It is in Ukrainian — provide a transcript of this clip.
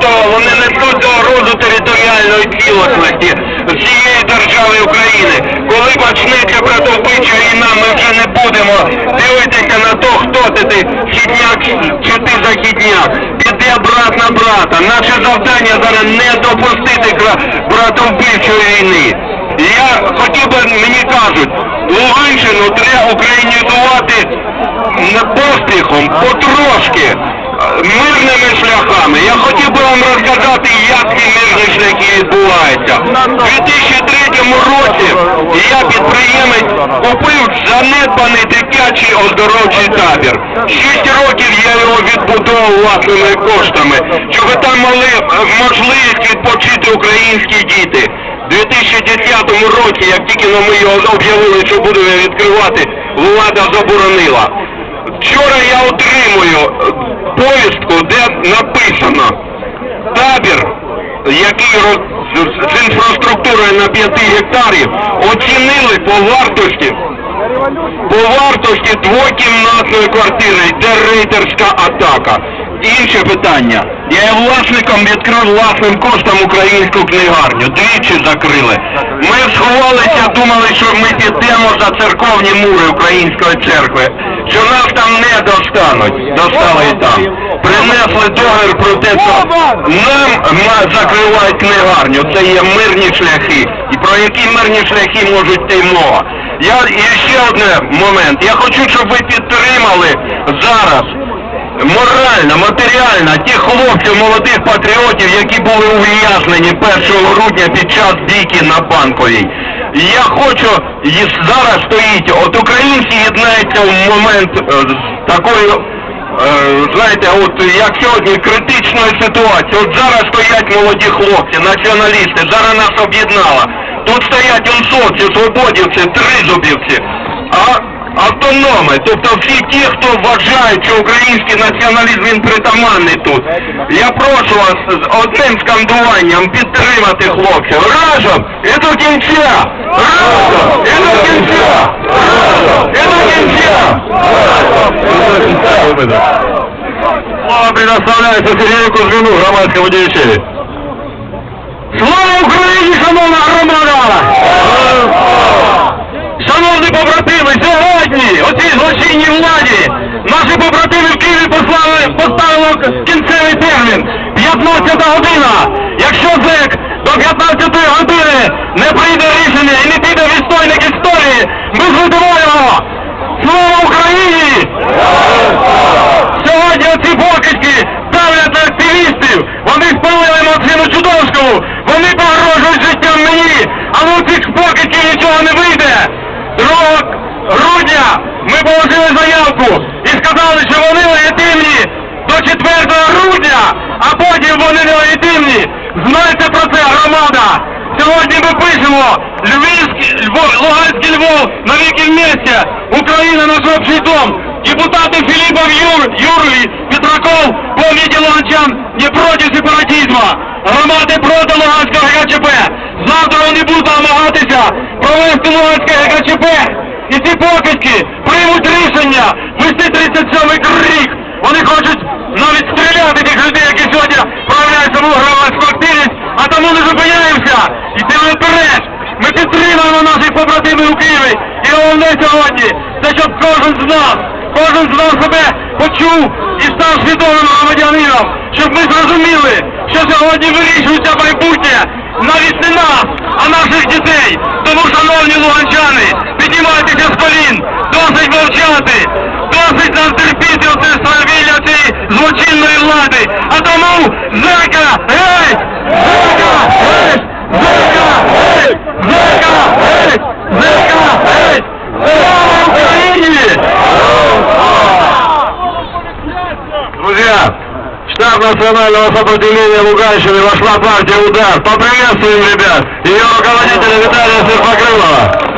Того, вони несуть загрозу територіальної цілісності всієї держави України. Коли почнеться братовбича війна, ми вже не будемо дивитися на то, хто ти, ти східняк чи ти західняк. Піде брат на брата. Наше завдання зараз не допустити братовбичої війни. Я хотів би, мені кажуть, Луганщину треба українізувати не поспіхом, потрошки, мирними шляхами. Я хотів би вам розказати, як ці мирні шляхи відбуваються. У 2003 році я підприємець купив занедбаний дитячий оздоровчий табір. Шість років я його відбудовував власними коштами, щоб там мали можливість відпочити українські діти. У 2010 році, як тільки но ми його об'явили, що будемо відкривати, влада заборонила. Вчора я отримую повістку, де написано табір, який роз- з- інфраструктурою на 5 гектарів, оцінили по вартості по вартості двокімнатної квартири йде рейдерська атака. Інше питання. Я є власником відкрив власним коштом українську книгарню. Двічі закрили. Ми сховалися, думали, що ми підемо за церковні мури української церкви, що нас там не достануть. Достали і там. Принесли договір про те, що нам закривають книгарню. Це є мирні шляхи. І про які мирні шляхи можуть йти мова? Я і ще один момент. Я хочу, щоб ви підтримали зараз морально, матеріально тих хлопців, молодих патріотів, які були ув'язнені 1 грудня під час бійки на Банковій. Я хочу, і зараз стоїть, от українці єднаються в момент е, з такою, е, знаєте, от як сьогодні критичної ситуації. От зараз стоять молоді хлопці, націоналісти, зараз нас об'єднала. Тут стоять онсовці, свободівці, тризубівці, а автономи, тобто всі ті, хто вважають, що український націоналізм він притаманний тут. Я прошу вас з одним скандуванням підтримати хлопців. Разом і до кінця! Разом і до кінця! Разом і до кінця! Слово предоставляється Сергію Кузьмину, громадському діячеві. Слава Україні, шановна громада! Шановні побратими, сьогодні оцій злочинній владі наші побратими в Києві послали, поставили кінцевий термін 15 година. Якщо ЗЕК до 15 години не прийде рішення і не піде відстойник історії, ми зведемо! Слава Україні! Сьогодні оці покидьки давлять на активістів, вони спалили Максиму Чудовському, вони погрожують життям мені, але у цих покидьків нічого не вийде. 2 грудня ми положили заявку і сказали, що вони легітимні до 4 грудня, а потім вони не легітимні. Знайте про це, громада! Сьогодні ми пишемо Львівський, Львов, Луганський Львов, навіки вместе, Україна наш общий дом. Депутаты Филиппов Юр, Юрий, Петраков, помните луганчан, не проти сепаратизма. Громади проти Луганського ГКЧП. Завтра вони будуть намагатися провести Луганське ГКЧП. І ці покидьки приймуть рішення вести 37-й крик. Вони хочуть навіть стріляти тих людей, які сьогодні проявляють саму громадську активність, а тому не зупиняємося. Йдемо вперед. Ми підтримуємо наших побратимів у Києві. І головне сьогодні, це щоб кожен з нас, кожен з нас себе почув і став свідомим громадянином, щоб ми зрозуміли, що сьогодні вирішується майбутнє навіть не нас, а наших дітей. Тому, шановні луганчани, піднімайтеся з колін, досить мовчати, досить нам терпіти оце свавілля цієї злочинної влади. А тому Зека геть! Зека геть! Зека геть! Слава Україні! Друзья, штаб национального сопротивления Луганщины вошла партия «Удар». Поприветствуем ребят! Ее руководителя Виталия Серпокрылова.